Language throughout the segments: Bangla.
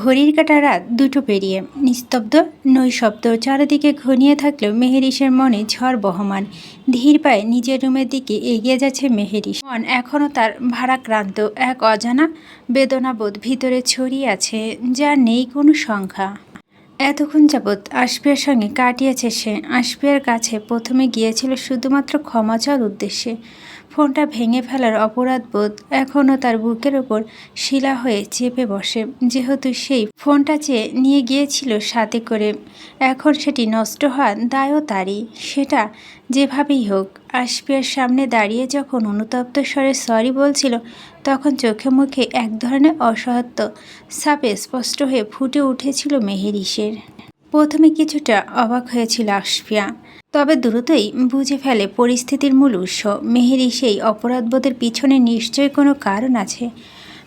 ঘড়ির কাটা রাত দুটো পেরিয়ে। নিস্তব্ধ নৈশব্দ। চারিদিকে ঘনিয়ে থাকলেও মেহেরিসের মনে ঝড় বহমান। ধীর পায়ে নিজের রুমের দিকে এগিয়ে যাচ্ছে মেহেরিস। মন এখনও তার ভারাক্রান্ত। এক অজানা বেদনাবোধ ভিতরে ছড়িয়ে আছে, যা নেই কোনো সংখ্যা। এতক্ষণ যাবৎ আশপিয়ার সঙ্গে কাটিয়েছে সে। আশপিয়ার কাছে প্রথমে গিয়েছিল শুধুমাত্র ক্ষমা চাওয়ার উদ্দেশ্যে। ফোনটা ভেঙে ফেলার অপরাধ বোধ এখনও তার বুকের ওপর শিলা হয়ে চেপে বসে। যেহেতু সেই ফোনটা চেয়ে নিয়ে গিয়েছিল সাথে করে, এখন সেটি নষ্ট হওয়ার দায়ও তারই। সেটা যেভাবেই হোক আশপিয়ার সামনে দাঁড়িয়ে যখন অনুতপ্ত স্বরে সরি বলছিল, তখন চোখে মুখে এক ধরনের অসহায়ত্ব সাপে স্পষ্ট হয়ে ফুটে উঠেছিল মেহেরিসের প্রথমে কিছুটা অবাক হয়েছিল আশফিয়া। তবে দ্রুতই বুঝে ফেলে পরিস্থিতির মূল উৎস। মেহেরি সেই অপরাধবোধের পিছনে নিশ্চয় কোনো কারণ আছে।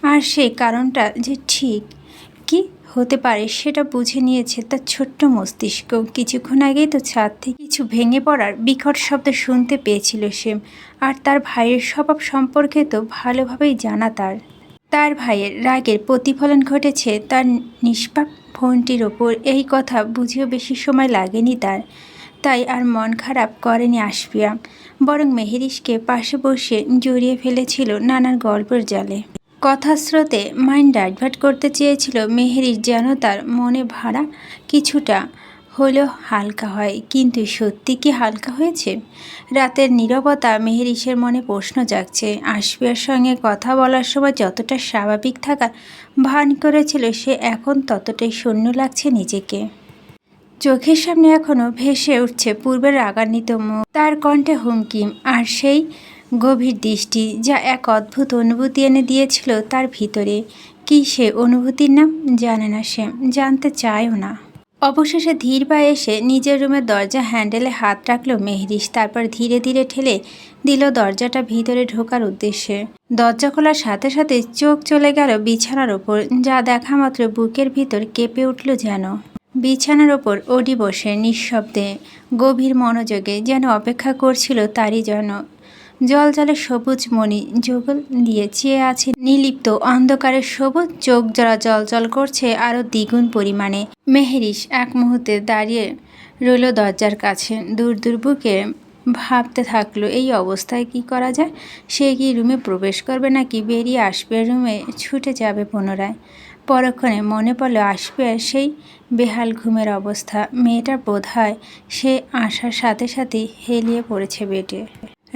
আর সেই কারণটা যে ঠিক কি হতে পারে সেটা বুঝে নিয়েছে তার ছোট্ট মস্তিষ্ক। কিছুক্ষণ আগেই তো ছাদ থেকে কিছু ভেঙে পড়ার বিকট শব্দ শুনতে পেয়েছিল সে। আর তার ভাইয়ের স্বভাব সম্পর্কে তো ভালোভাবেই জানা তার। তার ভাইয়ের রাগের প্রতিফলন ঘটেছে। তার নিষ্পাপ ফোনটির ওপর এই কথা বুঝেও বেশি সময় লাগেনি তার। তাই আর মন খারাপ করেনি আশফিয়া। বরং মেহেরিসকে পাশে বসে জড়িয়ে ফেলেছিল নানান গল্পের জালে। কথার স্রোতে মাইন্ড ডাইভার্ট করতে চেয়েছিল মেহেরিস যেন তার মনে ভাড়া কিছুটা হলেও হালকা হয়। কিন্তু সত্যি কি হালকা হয়েছে? রাতের নীরবতা মেহেরিসের মনে প্রশ্ন জাগছে। আশফিয়ার সঙ্গে কথা বলার সময় যতটা স্বাভাবিক থাকার ভান করেছিল, সে এখন ততটাই শূন্য লাগছে নিজেকে। চোখের সামনে এখনও ভেসে উঠছে পূর্বের রাগান্বিত মুখ, তার কণ্ঠে হুমকি আর সেই গভীর দৃষ্টি যা এক অদ্ভুত অনুভূতি এনে দিয়েছিল তার ভিতরে। কি সে অনুভূতির নাম? জানে না সে। জানতে চায়ও না। অবশেষে ধীর পায়ে এসে নিজের রুমের দরজা হ্যান্ডেলে হাত রাখল মেহরিশ, তারপর ধীরে ধীরে ঠেলে দিল দরজাটা ভিতরে ঢোকার উদ্দেশ্যে। দরজা খোলার সাথে সাথে চোখ চলে গেল বিছানার ওপর, যা দেখা মাত্র বুকের ভিতর কেঁপে উঠল যেন। বিছানার ওপর ওডি বসে নিঃশব্দে, গভীর মনোযোগে যেন অপেক্ষা করছিল তারই যেন জল জলে সবুজ মণি যোগল দিয়ে চেয়ে আছে নিলিপ্ত অন্ধকারের সবুজ চোখ যারা জল জল করছে আরও দ্বিগুণ পরিমাণে। মেহেরিস এক মুহূর্তে দাঁড়িয়ে রইল দরজার কাছে। দূর দূর বুকে ভাবতে থাকল, এই অবস্থায় কি করা যায়? সে কি রুমে প্রবেশ করবে নাকি বেরিয়ে আসবে? রুমে ছুটে যাবে পুনরায়। পরক্ষণে মনে পড়ল, আসবে সেই বেহাল ঘুমের অবস্থা। মেয়েটা বোধ হয় সে আসার সাথে সাথে হেলিয়ে পড়েছে বেডে।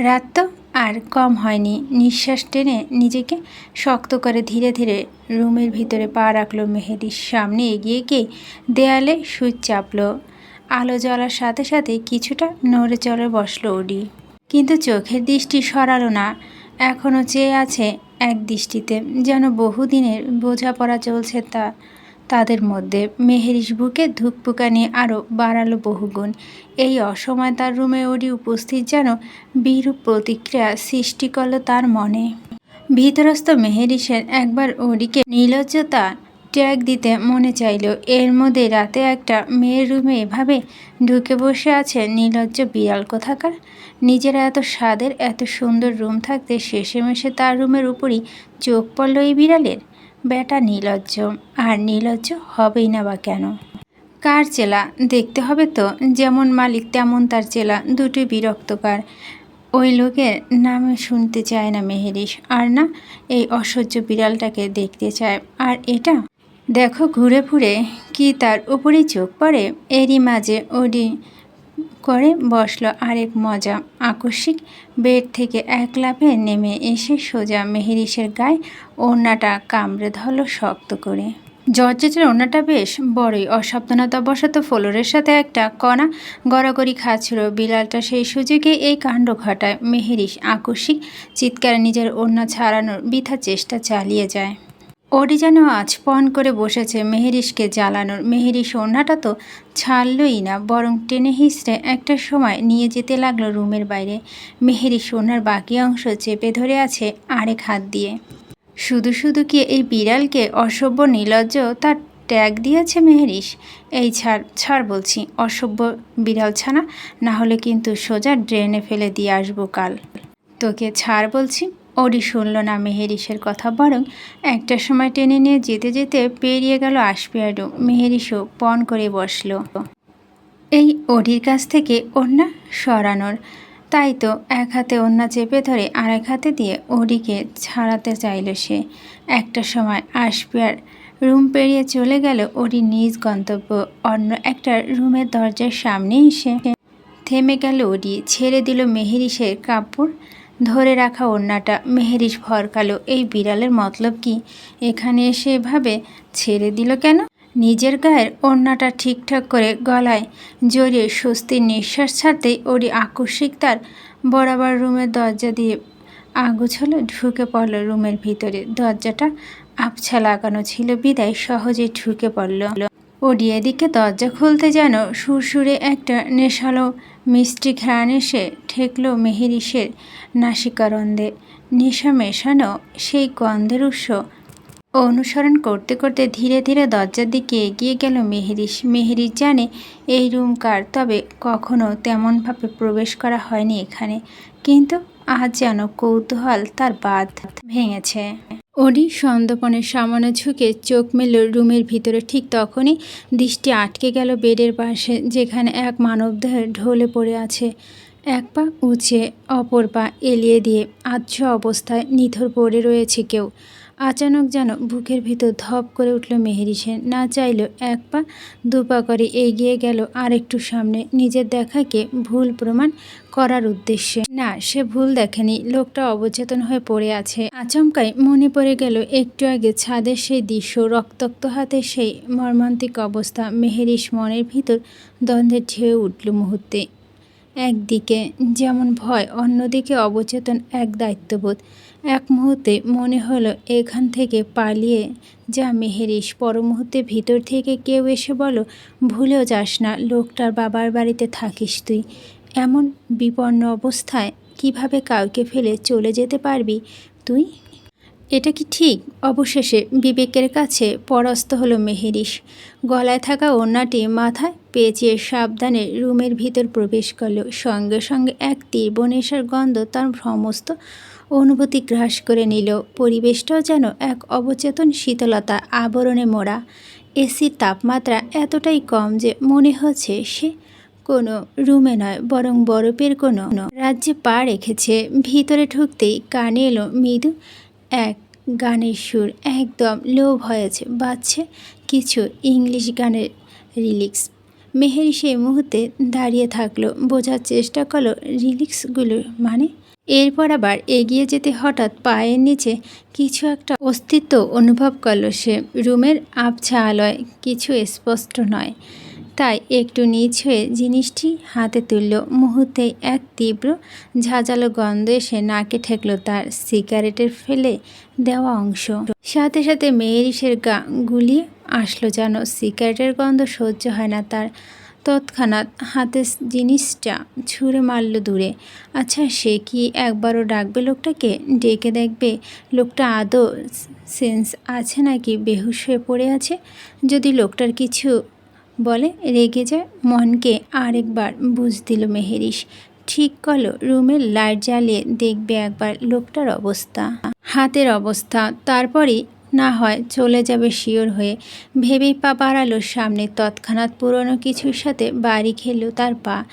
রাত তো আর কম হয়নি। নিঃশ্বাস টেনে নিজেকে শক্ত করে ধীরে ধীরে রুমের ভিতরে পা রাখল মেহেদির সামনে এগিয়ে গিয়ে দেয়ালে সুইচ চাপলো। আলো জ্বলার সাথে সাথে কিছুটা নড়ে চড়ে বসল ওডি। কিন্তু চোখের দৃষ্টি সরালো না। এখনও চেয়ে আছে এক দৃষ্টিতে, যেন বহুদিনের বোঝাপড়া চলছে তা। তাদের মধ্যে মেহেরিস বুকে ধুকপুকানি আরও বাড়ালো বহুগুণ। এই অসময় তার রুমে ওডি উপস্থিত যেন বিরূপ প্রতিক্রিয়া সৃষ্টি করল তার মনে। ভিতরস্থ মেহেরিসের একবার ওডিকে নির্লজ্জতা ট্যাগ দিতে মনে চাইল। এর মধ্যে রাতে একটা মেয়ের রুমে এভাবে ঢুকে বসে আছে নির্লজ্জ বিড়াল কোথাকার? নিজের এত স্বাদের, এত সুন্দর রুম থাকতে শেষে মেশে তার রুমের উপরই চোখ পড়ল এই বিড়ালের। বেটা নীলজ্জ, আর নীলজ্জ হবেই না বা কেন? কার চেলা? দেখতে হবে তো, যেমন মালিক তেমন তার চেলা, দুটোই বিরক্তকার। ওই লোকের নামে শুনতে চায় না মেহেরিস আর না এই অসহ্য বিড়ালটাকে দেখতে চায়। আর এটা? দেখো ঘুরে ফুরে, কি তার উপরেই চোখ পড়ে? এরই মাঝে ওডি করে বসল আরেক মজা। আকস্মিক বেড থেকে এক লাফে নেমে এসে সোজা মেহেরিসের গায়ে ওড়নাটা কামড়ে ধরলো শক্ত করে। জর্জেটের ওড়নাটা বেশ বড়ই, অসাবধানতাবশত ফ্লোরের সাথে একটা কণা গড়াগড়ি খাচ্ছিল। বিড়ালটা সেই সুযোগে এই কাণ্ড ঘটায়। মেহেরিস আকস্মিক চিৎকারে নিজের ওড়না ছাড়ানোর বৃথা চেষ্টা চালিয়ে যায়। ওডি যেন আজ পণ করে বসেছে মেহেরিশকে জ্বালানোর। মেহেরিস ওড়নাটা তো ছাড়লই না, বরং টেনে হিসড়ে একটা সময় নিয়ে যেতে লাগল রুমের বাইরে। মেহেরিস ওনার বাকি অংশ চেপে ধরে আছে আরেক হাত দিয়ে। শুধু শুধু কি এই বিড়ালকে অসভ্য নির্লজ্জ তার ট্যাগ দিয়েছে মেহেরিস? এই ছাড় ছাড় বলছি, অসভ্য বিড়াল ছানা, না হলে কিন্তু সোজা ড্রেনে ফেলে দিয়ে আসব কাল। তোকে ছাড় বলছি ওডি শুনল না মেহেরিসের কথা, বরং একটা সময় টেনে নিয়ে যেতে যেতে পেরিয়ে গেল আসপিয়ার রুম মেহেরিসও পণ করে বসল। এই ওডির কাছ থেকে ওড়না সরানোর। তাই তো এক হাতে ওড়না চেপে ধরে আর এক হাতে দিয়ে ওডিকে ছাড়াতে চাইল সে। একটা সময় আসপিয়ার রুম পেরিয়ে চলে গেল ওডি নিজ গন্তব্য। অন্য একটা রুমের দরজার সামনে এসে থেমে গেল ওডি। ছেড়ে দিল মেহেরিসের কাপড়। ধরে রাখা ওড়নাটা। মেহেরিস ভরকালো এই বিড়ালের মতলব কি? এখানে এসে এভাবে ছেড়ে দিল কেন? নিজের গায়ের ওড়নাটা ঠিকঠাক করে গলায় জড়িয়ে স্বস্তির নিঃশ্বাস ছাড়তেই ওরই আকস্মিক তার বরাবর রুমের দরজা দিয়ে আগুছালো ঢুকে পড়ল রুমের ভিতরে। দরজাটা আবছা লাগানো ছিল, বিদায় সহজে ঢুকে পড়ল। ওডি দিকে দরজা খুলতে যেন সুরসুরে একটা নেশালো মিষ্টি ঘ্রাণ এসে ঠেকল মেহেরিসের নাসিকারন্দে। নেশা মেশানো সেই গন্ধের উৎস অনুসরণ করতে করতে ধীরে ধীরে দরজার দিকে এগিয়ে গেল মেহেরিস মেহেরিস জানে এই রুম কার, তবে কখনো তেমনভাবে প্রবেশ করা হয়নি এখানে। কিন্তু আজ যেন কৌতূহল তার বাদ ভেঙেছে। অনি সন্দপনের সামনে ঝুঁকে চোখ মেলল রুমের ভিতরে ঠিক তখনই দৃষ্টি আটকে গেল বেডের পাশে, যেখানে এক মানবদেহ ঢলে পড়ে আছে। এক পা উঁচে, অপর পা এলিয়ে দিয়ে আচ্ছ অবস্থায় নিথর পড়ে রয়েছে কেউ। আচানক যেন বুকের ভিতর ধপ করে উঠল মেহেরি সেন। না চাইলেও এক পা দুপা করে এগিয়ে গেল আর একটু সামনে নিজের দেখাকে ভুল প্রমাণ করার উদ্দেশ্যে। না, সে ভুল দেখেনি। লোকটা অবচেতন হয়ে পড়ে আছে। আচমকাই মনে পড়ে গেল একটু আগে ছাদের সেই দৃশ্য, রক্তাক্ত হাতে সেই মর্মান্তিক অবস্থা মেহেরিস মনের ভিতর দ্বন্দ্বে ঢেউ উঠল মুহূর্তে। একদিকে যেমন ভয়, অন্যদিকে অবচেতন এক দায়িত্ববোধ। এক মুহূর্তে মনে হলো এখান থেকে পালিয়ে যা মেহেরিস পর মুহূর্তে ভিতর থেকে কেউ এসে বলো, ভুলেও যাস না, লোকটার বাবার বাড়িতে থাকিস তুই। এমন বিপন্ন অবস্থায় কীভাবে কাউকে ফেলে চলে যেতে পারবি তুই? এটা কি ঠিক? অবশেষে বিবেকের কাছে পরাস্ত হলো মেহেরিস গলায় থাকা ওড়নাটি মাথায় পেঁচিয়ে সাবধানে রুমের ভিতর প্রবেশ করল। সঙ্গে সঙ্গে এক তীব্র নেশার গন্ধ তার সমস্ত অনুভূতি গ্রাস করে নিল। পরিবেশটাও যেন এক অবচেতন শীতলতা, আবরণে মোড়া। এসির তাপমাত্রা এতটাই কম যে মনে হচ্ছে সে কোনো রুমে নয়, বরং বরফের কোনো। রাজ্যে পা রেখেছে। ভিতরে ঢুকতেই কানে এলো, মৃদু, এক গানের সুর, একদম লো ভয়েছে বাজছে কিছু ইংলিশ গানের রিলিক্স। মেহেরি সেই মুহূর্তে দাঁড়িয়ে থাকল। বোঝার চেষ্টা করল, রিলিক্সগুলো মানে? এরপর আবার এগিয়ে যেতে হঠাৎ পায়ের নিচে কিছু একটা অস্তিত্ব অনুভব করল সে। রুমের আবছা আলোয় কিছু স্পষ্ট নয়। তাই একটু নিচ হয়ে জিনিসটি হাতে তুলল। মুহূর্তে এক তীব্র ঝাঁঝালো গন্ধ এসে নাকে ঠেকলো তার সিগারেটের ফেলে দেওয়া অংশ। সাথে সাথে মেয়েরিসের গা গুলিয়ে আসলো যেন। সিগারেটের গন্ধ সহ্য হয় না তার। তৎক্ষণাৎ হাতে জিনিসটা ছুঁড়ে মারল দূরে। আচ্ছা সে কি একবারও ডাকবে লোকটাকে? ডেকে দেখবে লোকটা আদৌ সেন্স আছে নাকি? বেহুশ হয়ে পড়ে আছে? যদি লোকটার কিছু বলে, রেগে যায়। মনকে আরেকবার বুঝ দিল মেহেরিস ঠিক করল রুমের লাইট জ্বালিয়ে দেখবে একবার লোকটার অবস্থা। হাতের অবস্থা, তারপরই না হয় চলে যাবে শিওর হয়ে। ভেবেই পা বাড়ালো সামনে। তৎক্ষণাৎ পুরনো কিছুর সাথে বাড়ি খেলো তার পা।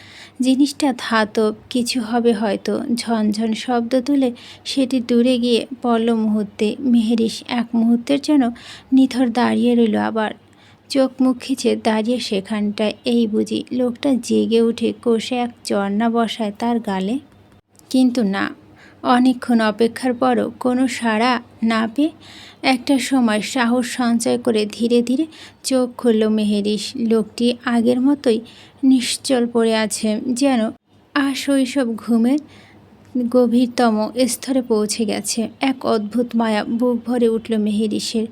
জিনিসটা ধাতব, কিছু হবে হয়তো। ঝনঝন শব্দ তুলে সেটি দূরে গিয়ে পড়ল মুহূর্তে। মেহেরিস এক মুহূর্তের যেন নিথর দাঁড়িয়ে রইল আবার। চোখ মুখ খিচে দাঁড়িয়ে সেখানটায়। এই বুঝি, লোকটা জেগে উঠে কষে এক চর্না বসায় তার গালে। কিন্তু না, অনেকক্ষণ অপেক্ষার পরও কোনো সাড়া না পেয়ে একটা সময় সাহস সঞ্চয় করে ধীরে ধীরে চোখ খুলল মেহেরিস লোকটি আগের মতোই নিশ্চল পড়ে আছে, যেন আর শৈশব ঘুমের গভীরতম স্তরে পৌঁছে গেছে। এক অদ্ভুত মায়া বুক ভরে উঠল মেহেরিসের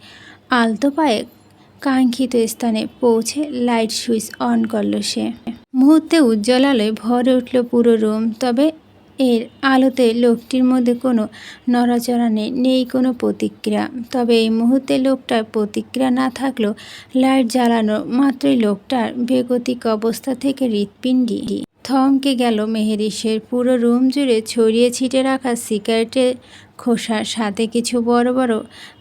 আলতো পায়ে কাঙ্ক্ষিত স্থানে পৌঁছে লাইট সুইচ অন করল সে। মুহূর্তে উজ্জ্বল আলোয় ভরে উঠল পুরো রুম, তবে এর আলোতে লোকটির মধ্যে কোনো নড়াচড়া নেই নেই কোনো প্রতিক্রিয়া। তবে এই মুহূর্তে লোকটার প্রতিক্রিয়া না থাকলেও লাইট জ্বালানো মাত্রই লোকটার বেগতিক অবস্থা থেকে হৃৎপিণ্ডি থমকে গেল মেহেরিসের পুরো রুম জুড়ে ছড়িয়ে ছিটে রাখা সিগারেটের খোসার সাথে কিছু বড় বড়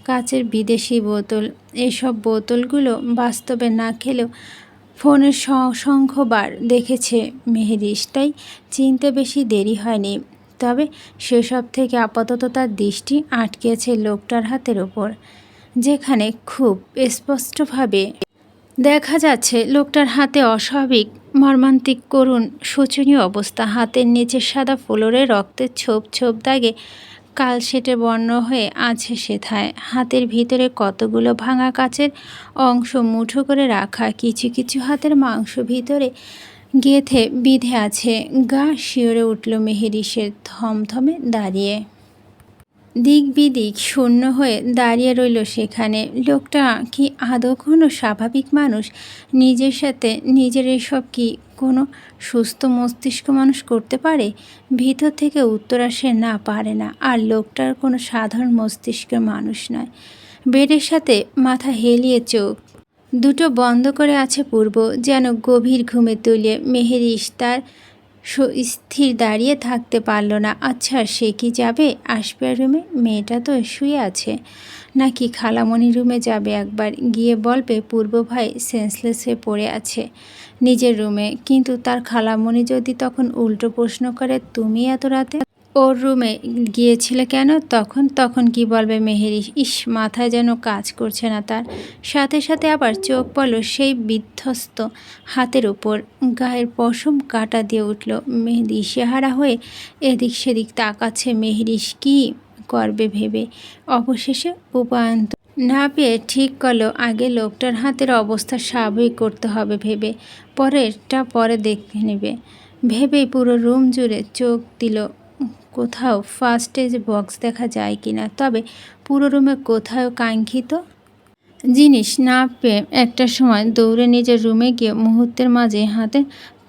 কাচের বিদেশি বোতল। এসব বোতলগুলো বাস্তবে না খেলেও ফোনের সংখ্যবার দেখেছে মেহেরিস তাই চিনতে বেশি দেরি হয়নি। তবে সেসব থেকে আপাতত তার দৃষ্টি আটকেছে লোকটার হাতের ওপর, যেখানে খুব স্পষ্টভাবে দেখা যাচ্ছে লোকটার হাতে অস্বাভাবিক, মর্মান্তিক করুণ, শোচনীয় অবস্থা। হাতের নিচে সাদা ফ্লোরে রক্তের ছোপ ছোপ দাগে কালশেটে বর্ণ হয়ে আছে সেথায়। হাতের ভিতরে কতগুলো ভাঙা কাচের অংশ মুঠো করে রাখা, কিছু কিছু হাতের মাংস ভিতরে গেথে বিধে আছে। গা শিওরে উঠল মেহেরিসের থমথমে দাঁড়িয়ে। দিক বিদিক শূন্য হয়ে দাঁড়িয়ে রইল সেখানে। লোকটা কি আদৌ কোনো স্বাভাবিক মানুষ? নিজের সাথে নিজের এসব কি কোনো সুস্থ মস্তিষ্ক মানুষ করতে পারে? ভিতর থেকে উত্তর আসে, না, পারে না। আর লোকটার কোনো সাধারণ মস্তিষ্কের মানুষ নয়। বেডের সাথে মাথা হেলিয়ে চোখ। দুটো বন্ধ করে আছে পূর্ব, যেন গভীর ঘুমে তুলিয়ে মেহেরিস তার স্থির দাঁড়িয়ে থাকতে পারল না। আচ্ছা সে কি যাবে? আসবে রুমে? মেয়েটা তো শুয়ে আছে। নাকি খালামণি রুমে যাবে একবার? গিয়ে বলবে, পূর্ব ভাই সেন্সলেস হয়ে পড়ে আছে। নিজের রুমে। কিন্তু তার খালামণি যদি তখন উল্টো প্রশ্ন করে, তুমি এত রাতে ওর রুমে গিয়েছিলে কেন? তখন তখন কি বলবে মেহেরি? ইস, মাথায় যেন কাজ করছে না তার। সাথে সাথে আবার চোখ পড়ল সেই বিধ্বস্ত হাতের উপর। গায়ের পশম কাটা দিয়ে উঠল। মেহেদি সেহারা হয়ে এদিক সেদিক তাকাচ্ছে। মেহেরিস কি করবে ভেবে? অবশেষে উপায়ন্ত না পেয়ে ঠিক করল, আগে লোকটার হাতের অবস্থা স্বাভাবিক করতে হবে ভেবে। পরেরটা পরে দেখে নেবে। ভেবেই পুরো রুম জুড়ে চোখ দিল, কোথাও ফার্স্ট এজ বক্স দেখা যায় কি না তবে পুরো রুমে কোথাও কাঙ্ক্ষিত জিনিস না পেয়ে একটা সময় দৌড়ে নিজের রুমে গিয়ে মুহূর্তের মাঝে হাতে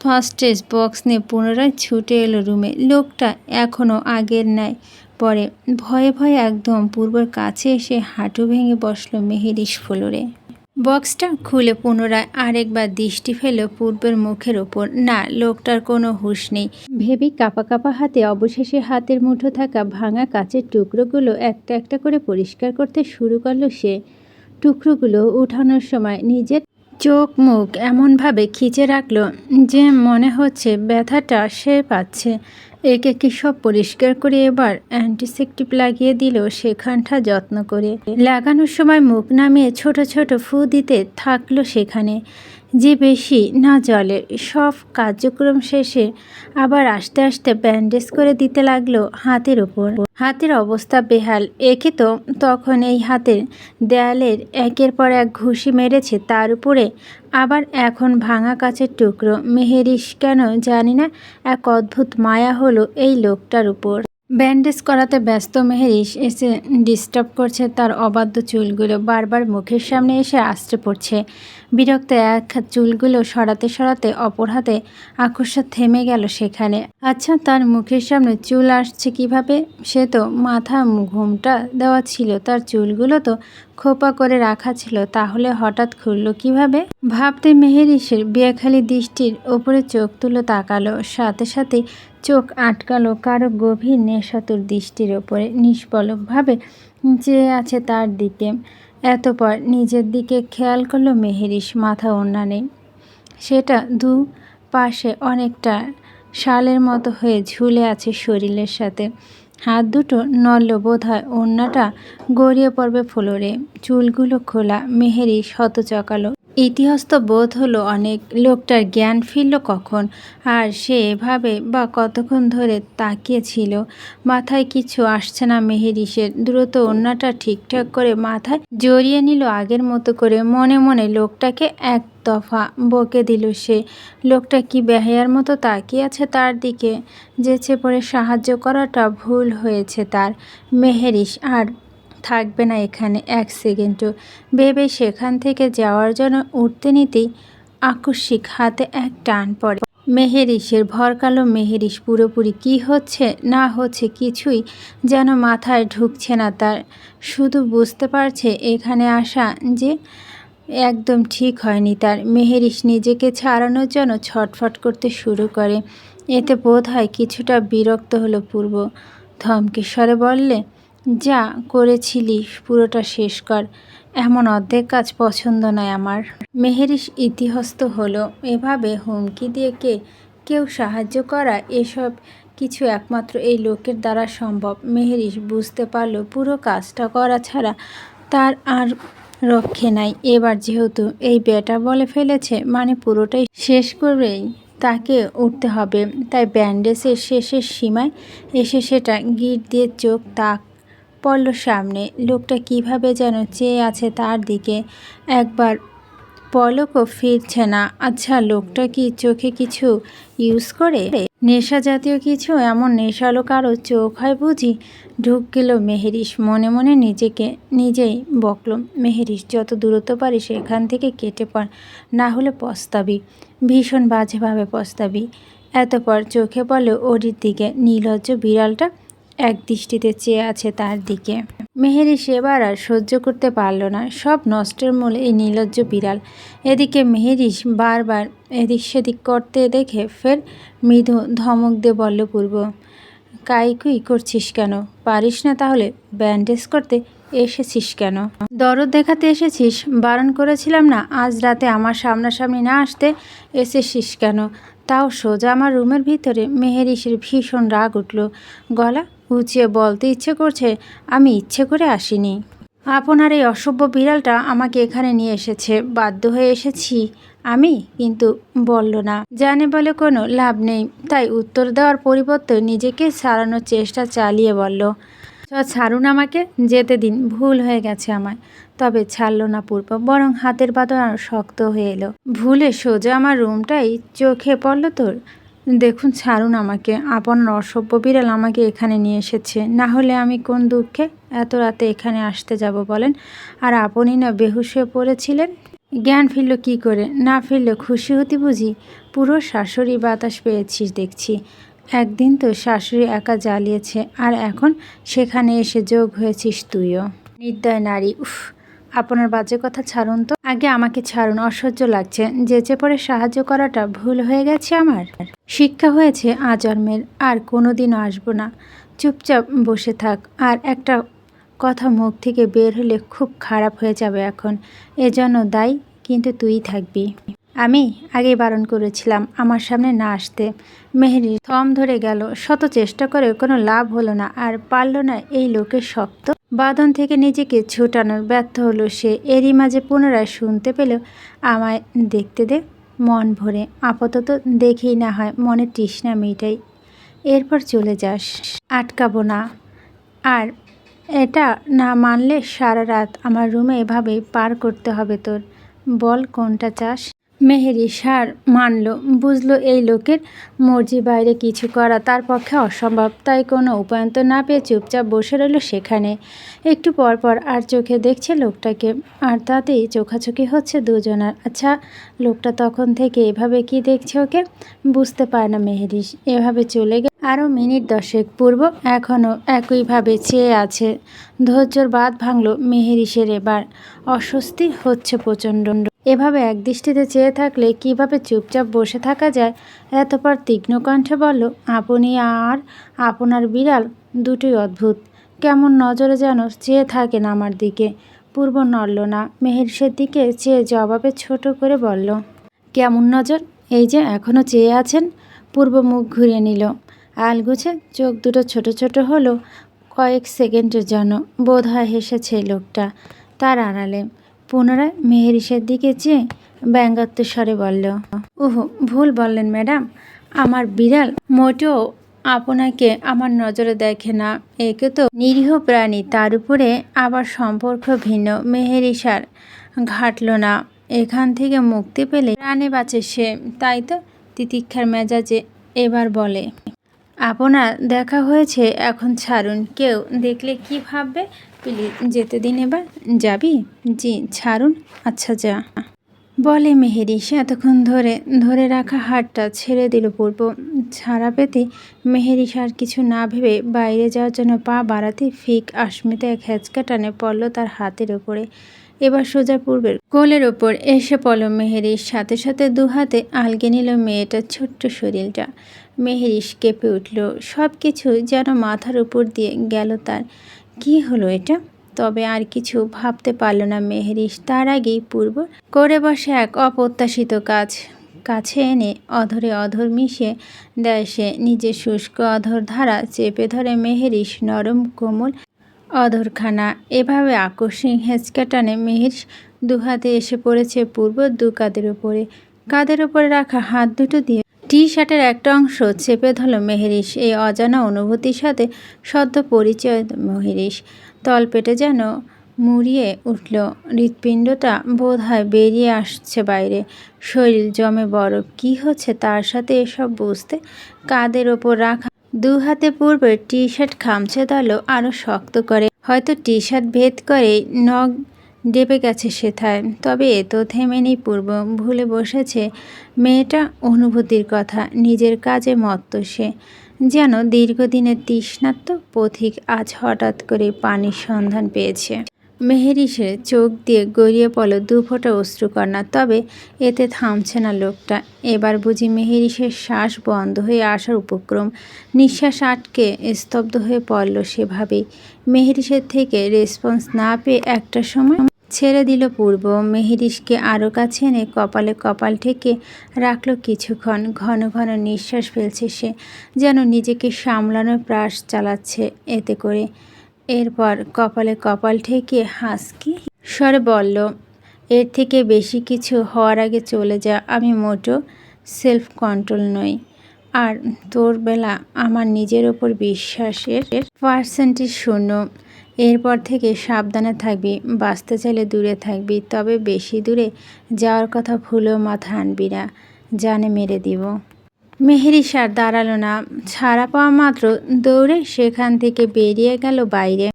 ফার্স্ট এজ বক্স নিয়ে পুনরায় ছুটে এলো রুমে। লোকটা এখনও আগের ন্যায়। পরে ভয়ে ভয়ে একদম পূর্বর কাছে এসে হাঁটু ভেঙে বসল মেহেরিস ফ্লোরে। বক্সটা খুলে পুনরায় আরেকবার দৃষ্টি ফেল পূর্বের মুখের ওপর না, লোকটার কোনো হুশ নেই। ভেবে কাপা কাপা হাতে অবশেষে হাতের মুঠো থাকা ভাঙা কাচের টুকরোগুলো একটা একটা করে পরিষ্কার করতে শুরু করল সে। টুকরোগুলো উঠানোর সময় নিজের চোখ মুখ এমনভাবে খিচে রাখল যে মনে হচ্ছে ব্যথাটা সে পাচ্ছে। একে কি সব পরিষ্কার করে এবার অ্যান্টিসেপটিক লাগিয়ে দিল সেখানটা যত্ন করে। লাগানোর সময় মুখ নামিয়ে ছোট ছোট ফু দিতে থাকল সেখানে। যে বেশি না জলে সব কার্যক্রম শেষে আবার আস্তে আস্তে ব্যান্ডেজ করে দিতে লাগল হাতের ওপর হাতের অবস্থা বেহাল। একে তো তখন এই হাতের দেয়ালের একের পর এক ঘুষি মেরেছে, তার উপরে আবার এখন ভাঙা কাছের টুকরো। মেহেরিস কেন জানি না, এক অদ্ভুত মায়া হলো এই লোকটার উপর। ব্যান্ডেজ করাতে ব্যস্ত মেহেরিস এসে ডিস্টার্ব করছে তার অবাধ্য চুলগুলো। বারবার মুখের সামনে এসে আসতে পড়ছে। বিরক্ত এক চুলগুলো সরাতে সরাতে অপর হাতে আকস্মাত থেমে গেল সেখানে। আচ্ছা তার মুখের সামনে চুল আসছে কীভাবে? সে তো মাথা ঘুমটা দেওয়া ছিল, তার চুলগুলো তো খোপা করে রাখা ছিল, তাহলে হঠাৎ খুললো কীভাবে? ভাবতে মেহেরিসের বিয়াখালি দৃষ্টির ওপরে চোখ তুলো তাকালো। সাথে সাথে চোখ আটকালো, কারও গভীর নেশাতুর দৃষ্টির ওপরে, নিষ্পলকভাবে চেয়ে আছে তার দিকে। এতপর নিজের দিকে খেয়াল করল মেহেরিস মাথা ওড়না নেই। সেটা দু পাশে অনেকটা শালের মতো হয়ে ঝুলে আছে শরীরের সাথে। হাত দুটো নড়ল বোধ হয় ওড়নাটা গড়িয়ে পড়বে ফ্লোরে। চুলগুলো খোলা মেহেরি শত চকালো ইতিহাস তো বোধ হলো অনেক লোকটার জ্ঞান ফিরল কখন আর সে এভাবে বা কতক্ষণ ধরে তাকিয়েছিল? মাথায় কিছু আসছে না মেহেরিসের দ্রুত অন্যটা ঠিকঠাক করে মাথায় জড়িয়ে নিল আগের মতো করে। মনে মনে লোকটাকে এক দফা বকে দিল সে। লোকটা কি বেহায়ার মতো তাকিয়ে আছে তার দিকে? যেচে পড়ে সাহায্য করাটা ভুল হয়েছে তার। মেহেরিস আর থাকবে না এখানে এক সেকেন্ডও। ভেবে সেখান থেকে যাওয়ার জন্য উঠতে নিতেই আকস্মিক হাতে এক টান পড়ে। মেহেরিসের ভরকালো মেহেরিস পুরোপুরি কি হচ্ছে, না হচ্ছে কিছুই যেন মাথায় ঢুকছে না তার। শুধু বুঝতে পারছে এখানে আসা যে একদম ঠিক হয়নি তার। মেহেরিস নিজেকে ছাড়ানোর জন্য ছটফট করতে শুরু করে। এতে বোধ হয় কিছুটা বিরক্ত হলো পূর্ব। ধমকেশ্বরে বললে যা করেছিলি পুরোটা শেষ কর। এমন অর্ধেক কাজ পছন্দ নয় আমার। মেহেরিস ইতিহস্ত হলো। এভাবে হুমকি দিয়ে কে, কেউ সাহায্য করা, এসব কিছু একমাত্র এই লোকের দ্বারা সম্ভব। মেহেরিস বুঝতে পারল, পুরো কাজটা করা ছাড়া তার আর রক্ষে নাই। এবার যেহেতু এই বেটা বলে ফেলেছে মানে পুরোটাই শেষ করবেই তাকে উঠতে হবে। তাই ব্যান্ডেজের শেষের সীমায় এসে সেটা গিট দিয়ে চোখ তাক পড়ল সামনে। লোকটা কীভাবে যেন চেয়ে আছে তার দিকে। একবার পলকও ফিরছে না। আচ্ছা লোকটা কি চোখে কিছু ইউজ করে? নেশা জাতীয় কিছু? এমন নেশালো কারও চোখ হয় বুঝি? ঢুক গেল মেহেরিস। মনে মনে নিজেকে, নিজেই বকল। মেহেরিস, যত দূরত্ব পারি সেখান থেকে কেটে পড়। না হলে পস্তাবি। ভীষণ বাজেভাবে পস্তাবি। এতপর চোখে পড়ল ওরির দিকে। নীলজ্জ বিড়ালটা এক দৃষ্টিতে চেয়ে আছে তার দিকে। মেহেরি সেবার আর সহ্য করতে পারল না। সব নষ্টের মূল এই নীলজ্জ বিড়াল। এদিকে মেহেরিস বারবার এদিক সেদিক করতে দেখে ফের মৃদু ধমক দিয়ে বলল, পূর্ব কাইকুই করছিস কেন? পারিস না তাহলে ব্যান্ডেজ করতে এসেছিস কেন? দরদ দেখাতে এসেছিস? বারণ করেছিলাম না? আজ রাতে আমার সামনাসামনি না আসতে এসেছিস কেন? তাও সোজা আমার রুমের ভিতরে? মেহেরিসের ভীষণ রাগ উঠল। গলা উঁচিয়ে বলতে ইচ্ছে করছে আমি ইচ্ছে করে আসিনি। আপনার এই অসভ্য বিড়ালটা আমাকে এখানে নিয়ে এসেছে। বাধ্য হয়ে এসেছি আমি, কিন্তু বলল না। জানে বলে কোনো লাভ নেই। তাই উত্তর দেওয়ার পরিবর্তে নিজেকে সারানোর চেষ্টা চালিয়ে বলল ছাড়ুন আমাকে, যেতে দিন, ভুল হয়ে গেছে আমার। তবে ছাড়লো না পূর্ব, বরং হাতের আরও শক্ত হয়ে এলো। ভুলে সোজা আমার রুমটাই চোখে পড়ল তোর? দেখুন, ছাড়ুন আমাকে। আপনার অসভ্য বিড়াল আমাকে এখানে নিয়ে এসেছে। না হলে আমি কোন দুঃখে এত রাতে এখানে আসতে যাব বলেন? আর আপনি না বেহুশ হয়ে পড়েছিলেন? জ্ঞান ফিরল কি করে? না ফিরলে খুশি হতি বুঝি? পুরো শাশুড়ি বাতাস পেয়েছিস দেখছি। একদিন তো শাশুড়ি একা জ্বালিয়েছে, আর এখন সেখানে এসে যোগ হয়েছিস তুইও। নির্দয় নারী, উফ। আপনার বাজে কথা ছাড়ুন তো। আগে আমাকে ছাড়ুন, অসহ্য লাগছে। যেচে পরে সাহায্য করাটা ভুল হয়ে গেছে আমার। শিক্ষা হয়েছে আজন্মের, আর কোনোদিনও আসব না। চুপচাপ বসে থাক, আর একটা কথা মুখ থেকে বের হলে খুব খারাপ হয়ে যাবে এখন। এজন্য দায়ী, কিন্তু তুই থাকবি। আমি আগেই বারণ করেছিলাম আমার সামনে না আসতে। মেহেরি থম ধরে গেল। শত চেষ্টা করে কোনো লাভ হলো না। আর পারল না এই লোকের শক্ত বাঁধন থেকে নিজেকে ছুটানোর। ব্যর্থ হলো সে। এরই মাঝে পুনরায় শুনতে পেল আমায় দেখতে দে মন ভরে। আপাতত দেখেই না হয় মনে তৃষ্ণা মেটাই। এরপর চলে যাস। আটকাবো না। আর এটা না মানলে সারা রাত আমার রুমে এভাবেই পার করতে হবে তোর। বল কোনটা চাস? মেহেরি সার মানল, বুঝলো এই লোকের মর্জি বাইরে কিছু করা তার পক্ষে অসম্ভব, তাই কোনো উপায়ন্ত না পেয়ে চুপচাপ বসে রইল সেখানে। একটু পর পর আর চোখে দেখছে লোকটাকে, আর তাতেই চোখাচোখি হচ্ছে দুজনার। আচ্ছা লোকটা তখন থেকে এভাবে কি দেখছে ওকে? বুঝতে পারে না মেহেরিস এভাবে চলে গে আরও মিনিট দশেক পূর্ব এখনও একইভাবে চেয়ে আছে। ধৈর্যর বাদ ভাঙল মেহেরিসের এবার। অস্বস্তি হচ্ছে প্রচণ্ড এভাবে একদৃষ্টিতে চেয়ে থাকলে কীভাবে চুপচাপ বসে থাকা যায়? এতপর তীক্ষ্ণ কণ্ঠে বলল, আপনি আর আপনার বিড়াল দুটোই অদ্ভুত। কেমন নজরে যেন চেয়ে থাকেন আমার দিকে। পূর্ব নড়ল না। মেহেরিসের দিকে চেয়ে জবাবে ছোট করে বলল, কেমন নজর? এই যে এখনও চেয়ে আছেন? পূর্ব মুখ ঘুরিয়ে নিল। আলগুছে চোখ দুটো ছোট ছোট হলো। কয়েক সেকেন্ডের জন্য বোধ হয় হেসেছে লোকটা। তার আড়ালে পুনরায় মেহেরিসের দিকে চেয়ে ব্যঙ্গাত্ম স্বরে বলল, ওহো, ভুল বললেন ম্যাডাম। আমার বিড়াল মোটেও আপনাকে আমার নজরে দেখে না। একে তো নিরীহ প্রাণী, তার উপরে আবার সম্পর্ক ভিন্ন। মেহেরিসার ঘাটল না। এখান থেকে মুক্তি পেলে প্রাণে বাঁচে সে। তাই তো তিতিক্ষার মেজাজে এবার বলে, আপনার দেখা হয়েছে, এখন ছাড়ুন। কেউ দেখলে কি ভাববে প্লিজ যেতে দিন এবার। যাবি? জি, ছাড়ুন। আচ্ছা যা। বলে মেহেরি সে এতক্ষণ ধরে ধরে রাখা হাতটা ছেড়ে দিল পূর্ব। ছাড়া পেতে মেহেরি আর কিছু না ভেবে বাইরে যাওয়ার জন্য পা বাড়াতে ফিক আশমিতে এক হ্যাচকা টানে পড়ল তার হাতের ওপরে। এবার সোজা পূর্বের কোলের ওপর এসে পড়ল মেহেরিস সাথে সাথে দু হাতে আলগে নিল মেয়েটার ছোট্ট শরীরটা। মেহেরিস কেঁপে উঠল। সব কিছু যেন মাথার উপর দিয়ে গেল তার। কি হলো এটা? তবে আর কিছু ভাবতে পারল না মেহেরিস তার আগেই পূর্ব করে বসে এক অপ্রত্যাশিত কাজ। কাছে এনে অধরে অধর মিশে দেয় সে নিজের শুষ্ক অধর ধারা চেপে ধরে মেহেরিস নরম কোমল অধরখানা। এভাবে আকস্মিক হেঁচকা টানে মেহের দুহাতে এসে পড়েছে পূর্ব দু কাদের উপরে কাদের উপরে রাখা হাত দুটো দিয়ে টি শার্টের একটা অংশ চেপে ধরল মেহেরিস এই অজানা অনুভূতির সাথে সদ্য পরিচয় মেহেরিস তলপেটে যেন মুড়িয়ে উঠল। হৃৎপিণ্ডটা বোধ হয় বেরিয়ে আসছে বাইরে। শরীর জমে বরফ কি হচ্ছে তার সাথে এসব বুঝতে? কাদের ওপর রাখা দু হাতে পূর্বে টি শার্ট খামছে ধরল আরও শক্ত করে। হয়তো টি শার্ট ভেদ করে নখ ডেবে গেছে সেথায়। তবে এ তো থেমে নেই পূর্ব। ভুলে বসেছে মেয়েটা অনুভূতির কথা, নিজের কাজে মত্ত সে। যেন দীর্ঘদিনের তৃষ্ণাত্ম পথিক আজ হঠাৎ করে পানির সন্ধান পেয়েছে। মেহেরিসের চোখ দিয়ে গড়িয়ে পড়ল দু ফোঁটা অশ্রুকন্যা তবে এতে থামছে না লোকটা। এবার বুঝি মেহেরিসের শ্বাস বন্ধ হয়ে আসার উপক্রম। নিঃশ্বাস আটকে স্তব্ধ হয়ে পড়ল সেভাবেই। মেহেরিসের থেকে রেসপন্স না পেয়ে একটা সময় ছেড়ে দিল পূর্ব। মেহেরিসকে আরও কাছে এনে কপালে কপাল ঠেকে রাখল কিছুক্ষণ। ঘন ঘন নিঃশ্বাস ফেলছে সে, যেন নিজেকে সামলানোর প্রাস চালাচ্ছে এতে করে। এরপর কপালে কপাল ঠেকে হাসকি স্বরে বলল, এর থেকে বেশি কিছু হওয়ার আগে চলে যা। আমি মোটো সেলফ কন্ট্রোল নই। আর তোর বেলা আমার নিজের ওপর বিশ্বাসের পার্সেন্টেজ শূন্য। এরপর থেকে সাবধানে থাকবি, বাঁচতে চাইলে দূরে থাকবি, তবে বেশি দূরে যাওয়ার কথা ভুলেও মাথা আনবি না, জানে মেরে দিব। মেহেরিস আর দাঁড়াল না, ছাড়া পাওয়া মাত্র দৌড়ে সেখান থেকে বেরিয়ে গেল বাইরে।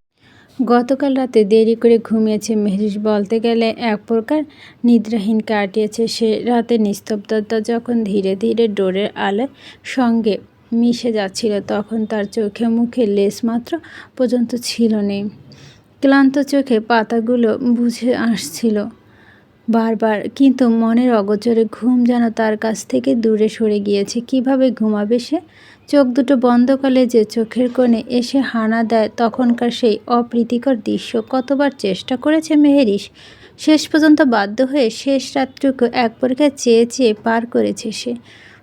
গতকাল রাতে দেরি করে ঘুমিয়েছে মেহরিস বলতে গেলে এক প্রকার নিদ্রাহীন কাটিয়েছে সে রাতে নিস্তব্ধতা যখন ধীরে ধীরে ডোরের আলোয় সঙ্গে মিশে যাচ্ছিল, তখন তার চোখে মুখে লেস মাত্র পর্যন্ত ছিল নেই ক্লান্ত চোখে পাতাগুলো বুঝে আসছিল বারবার, কিন্তু মনের অগোচরে ঘুম যেন তার কাছ থেকে দূরে সরে গিয়েছে। কীভাবে ঘুমাবে সে? চোখ দুটো বন্ধ করলে যে চোখের কোণে এসে হানা দেয় তখনকার সেই অপ্রীতিকর দৃশ্য। কতবার চেষ্টা করেছে মেহেরিস? শেষ পর্যন্ত বাধ্য হয়ে শেষ রাতটুকু এক পরীক্ষায় চেয়ে চেয়ে পার করেছে সে।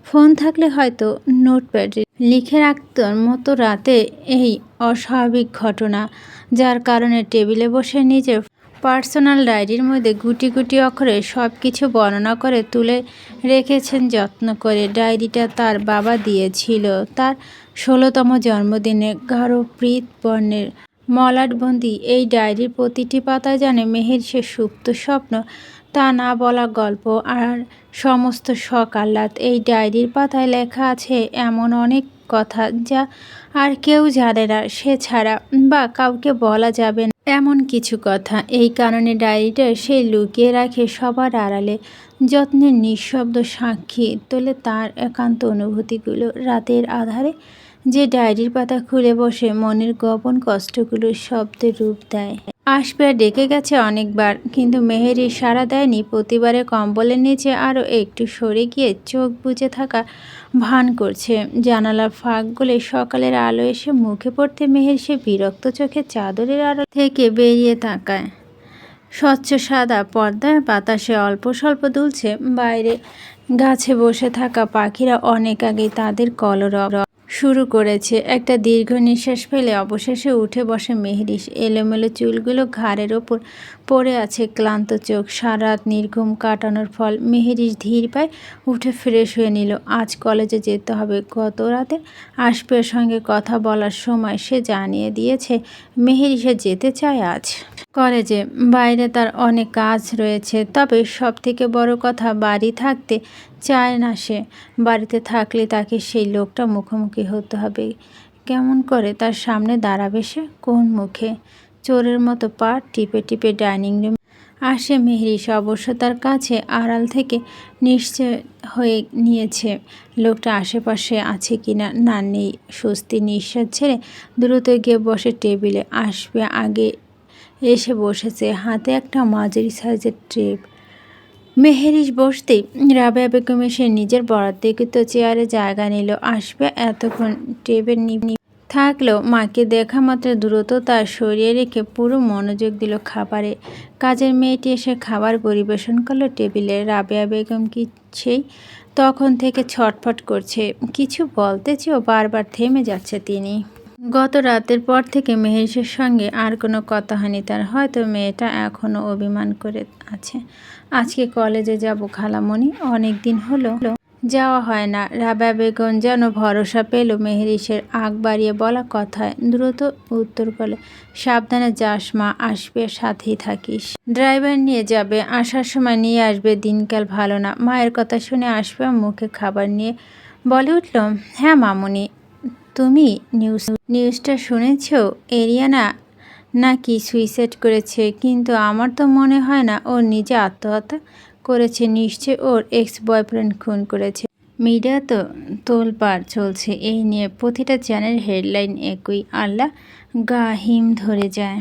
ফোন থাকলে হয়তো নোটপ্যাডে লিখে রাখতার মতো রাতে এই অস্বাভাবিক ঘটনা, যার কারণে টেবিলে বসে নিজের পার্সোনাল ডায়েরির মধ্যে গুটি গুটি অক্ষরে সব কিছু বর্ণনা করে তুলে রেখেছেন যত্ন করে। ডায়েরিটা তার বাবা দিয়েছিল। তার ষোলোতম জন্মদিনে গাঢ় প্রীত বর্ণের মলাটবন্দি। এই ডায়েরির প্রতিটি পাতায় জানে মেহের সে সুপ্ত স্বপ্ন। তা না বলা গল্প আর সমস্ত শখ আহ্লাদ এই ডায়েরির পাতায় লেখা আছে এমন অনেক কথা যা আর কেউ জানে না, সে ছাড়া বা কাউকে বলা যাবে না। এমন কিছু কথা, এই কারণে ডায়েরিটা সে লুকিয়ে রাখে সবার আড়ালে। যত্নের নিঃশব্দ সাক্ষী তোলে তার একান্ত অনুভূতিগুলো রাতের আধারে যে ডায়েরির পাতা খুলে বসে মনের গোপন কষ্টগুলো শব্দে রূপ দেয়। আসবে ডেকে গেছে অনেকবার, কিন্তু মেহেরি সাড়া দেয়নি। প্রতিবারে কম্বলের নিচে আরও একটু সরে গিয়ে চোখ বুঝে থাকা ভান করছে। জানালার ফাঁকগুলো সকালের আলো এসে মুখে পড়তে মেহের সে বিরক্ত চোখে চাদরের আড়ো থেকে বেরিয়ে তাকায়। স্বচ্ছ সাদা পর্দায় বাতাসে অল্প স্বল্প দুলছে। বাইরে গাছে বসে থাকা পাখিরা অনেক আগেই তাদের কলরব শুরু করেছে। একটা দীর্ঘ নিঃশ্বাস ফেলে অবশেষে উঠে বসে মেহরিস এলোমেলো চুলগুলো ঘাড়ের ওপর পড়ে আছে, ক্লান্ত চোখ সারাত নির্ঘুম কাটানোর ফল। মেহেরিস ধীর পায় উঠে ফ্রেশ হয়ে নিল, আজ কলেজে যেতে হবে। গত রাতে আসপের সঙ্গে কথা বলার সময় সে জানিয়ে দিয়েছে মেহেরিসে যেতে চায় আজ। কলেজে বাইরে তার অনেক কাজ রয়েছে। তবে সব থেকে বড় কথা, বাড়ি থাকতে চায় না সে। বাড়িতে থাকলে তাকে সেই লোকটা মুখোমুখি হতে হবে। কেমন করে তার সামনে দাঁড়াবে সে? কোন মুখে? চোরের মতো পা টিপে টিপে ডাইনিং রুম আসে মেহরিস অবশ্য তার কাছে আড়াল থেকে নিশ্চয় হয়ে নিয়েছে। লোকটা আশেপাশে আছে কিনা না নেই। স্বস্তি নিঃশ্বাস ছেড়ে দ্রুত গিয়ে বসে টেবিলে। আসবে আগে এসে বসেছে। হাতে একটা মাঝারি সাইজের ট্রেপ মেহেরিস বসতেই রাবেয়া বেগম এসে নিজের বরাদ্দকৃত চেয়ারে জায়গা নিল। আসবে এতক্ষণ। টেবিল থাকলেও মাকে দেখা মাত্র দ্রুত তার সরিয়ে রেখে পুরো মনোযোগ দিল খাবারে। কাজের মেয়েটি এসে খাবার পরিবেশন করল টেবিলে। রাবেয়া বেগম কি সেই তখন থেকে ছটফট করছে। কিছু বলতে চেয়েও বারবার থেমে যাচ্ছে তিনি। গত রাতের পর থেকে মেহেরিসের সঙ্গে আর কোনো কথা হয়নি। তার হয়তো মেয়েটা এখনও অভিমান করে আছে। আজকে কলেজে যাব খালামণি। অনেক দিন হলো যাওয়া হয় না। রাবা বেগম যেন ভরসা পেল মেহেরিসের আগ বাড়িয়ে বলা কথায়। দ্রুত উত্তর করলে, সাবধানে যাস মা, আসবে, সাথেই থাকিস। ড্রাইভার নিয়ে যাবে, আসার সময় নিয়ে আসবে, দিনকাল ভালো না। মায়ের কথা শুনে আসবে, মুখে খাবার নিয়ে। বলে উঠল হ্যাঁ মামুনি। তুমি নিউজ নিউজটা শুনেছ? এরিয়ানা? নাকি সুইসাইড করেছে? কিন্তু আমার তো মনে হয় না, ও নিজে আত্মহত্যা করেছে। নিশ্চয় ওর এক্স বয়ফ্রেন্ড খুন করেছে। মিডিয়া তো তোলপাড় চলছে। এই নিয়ে প্রতিটা চ্যানেল হেডলাইন একই। আল্লাহ গা হিম ধরে যায়।